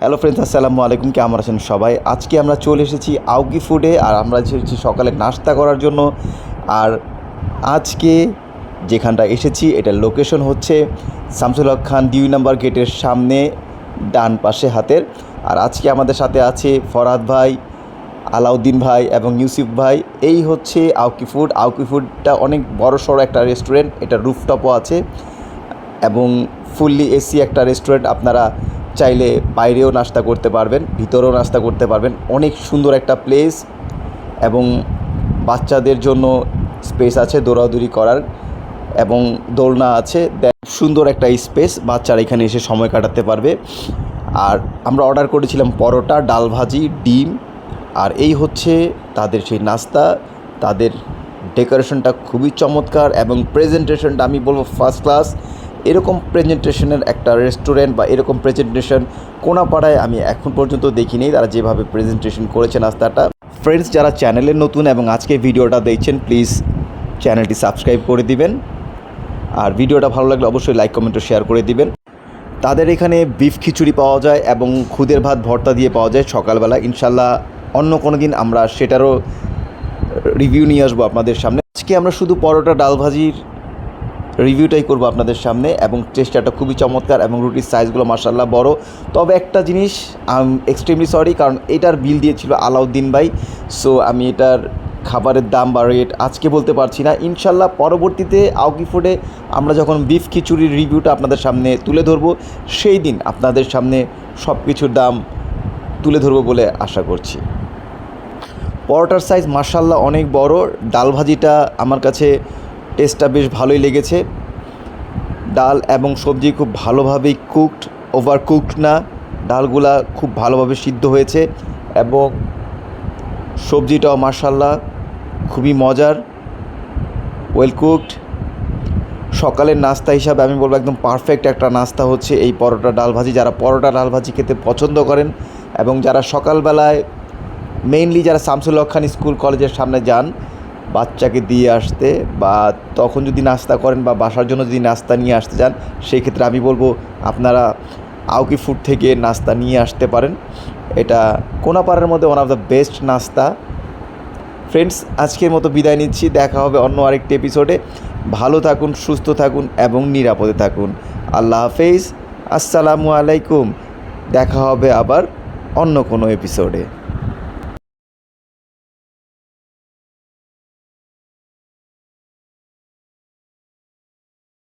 Hello friends আসসালামু আলাইকুম। কেমন আছেন সবাই? আজকে আমরা চলে এসেছি আউকি ফুডে আর আমরা এসেছি সকালে নাস্তা করার জন্য। আর আজকে যেখানটা এসেছি, এটার লোকেশন হচ্ছে শামসুল হক খান দুই নম্বর গেটের সামনে, ডান পাশে হাতের। আর আজকে আমাদের সাথে আছে ফরাদ ভাই, আলাউদ্দিন ভাই এবং ইউসুফ ভাই। এই হচ্ছে আউকি ফুড আউকি ফুডটা অনেক বড় সড়ো একটা রেস্টুরেন্ট এটা রুফটপও আছে। এবং ফুললি এসি একটা রেস্টুরেন্ট আপনারা চাইলে বাইরেও নাস্তা করতে পারবেন, ভিতরেও নাস্তা করতে পারবেন। অনেক সুন্দর একটা প্লেস এবং বাচ্চাদের জন্য স্পেস আছে দৌড়াদৌড়ি করার এবং দোলনা আছে। সুন্দর একটা স্পেস বাচ্চারা এখানে এসে সময় কাটাতে পারবে। আর আমরা অর্ডার করেছিলাম পরোটা, ডাল ভাজি, ডিম। আর এই হচ্ছে তাদের সেই নাস্তা। তাদের ডেকোরেশনটা খুবই চমৎকার এবং প্রেজেন্টেশনটা আমি বলব ফার্স্ট ক্লাস এরকম প্রেজেন্টেশনের একটা রেস্টুরেন্ট বা এরকম প্রেজেন্টেশন কোনাপাড়ায় আমি এখন পর্যন্ত দেখিনি। তারা যেভাবে প্রেজেন্টেশন করেছে নাস্তাটা ফ্রেন্ডস যারা চ্যানেলে নতুন এবং আজকে ভিডিওটা দেখছেন প্লিজ চ্যানেলটি সাবস্ক্রাইব করে দিবেন। আর ভিডিওটা ভালো লাগলে অবশ্যই লাইক কমেন্ট শেয়ার করে দিবেন। তাদের এখানে বিফ খিচুড়ি পাওয়া যায় এবং খুদের ভাত, ভর্তা দিয়ে পাওয়া যায় সকালবেলা। ইনশাল্লাহ অন্য কোনো দিন আমরা সেটারও রিভিউ নিয়ে আসব আপনাদের সামনে। আজকে আমরা শুধু পরোটা, ডাল ভাজির রিভিউটাই করব আপনাদের সামনে এবং টেস্টারটা খুবই চমৎকার এবং রুটির সাইজগুলো মার্শাল্লাহ বড়। তবে একটা জিনিস আই এক্সট্রিমলি সরি কারণ এটার বিল দিয়েছিল আলাউদ্দিন ভাই। সো আমি এটার খাবারের দাম বা রেট আজকে বলতে পারছি না। ইনশাল্লাহ পরবর্তীতে আউকি ফুডে আমরা যখন বিফ খিচুড়ির রিভিউটা আপনাদের সামনে তুলে ধরবো, সেই দিন আপনাদের সামনে সব কিছুর দাম তুলে ধরবো বলে আশা করছি। পরোটার সাইজ মার্শাল্লাহ অনেক বড়। ডাল ভাজিটা আমার কাছে টেস্টটা বেশ ভালোই লেগেছে। ডাল এবং সবজি খুব ভালোভাবেই কুকড ওভার কুকড না। ডালগুলা খুব ভালোভাবে সিদ্ধ হয়েছে এবং সবজিটাও মার্শাল্লাহ খুবই মজার ওয়েল কুকড সকালের নাস্তা হিসাবে আমি বলব একদম পারফেক্ট একটা নাস্তা হচ্ছে এই পরোটা ডাল ভাজি। যারা পরোটা ডাল ভাজি খেতে পছন্দ করেন এবং যারা সকালবেলায় মেইনলি যারা শামসুল হক খান স্কুল কলেজের সামনে যান বাচ্চাকে দিয়ে আসতে বা তখন যদি নাস্তা করেন বা বাসার জন্য যদি নাস্তা নিয়ে আসতে চান, সেই ক্ষেত্রে আমি বলব আপনারা আউকি ফুড থেকে নাস্তা নিয়ে আসতে পারেন। এটা কোনাপাড়ার মধ্যে ওয়ান অফ দ্য বেস্ট নাস্তা। ফ্রেন্ডস আজকের মতো বিদায় নিচ্ছি। দেখা হবে অন্য আরেকটি এপিসোডে ভালো থাকুন, সুস্থ থাকুন এবং নিরাপদে থাকুন। আল্লাহ হাফেজ। আসসালামু আলাইকুম। দেখা হবে আবার অন্য কোনো এপিসোডে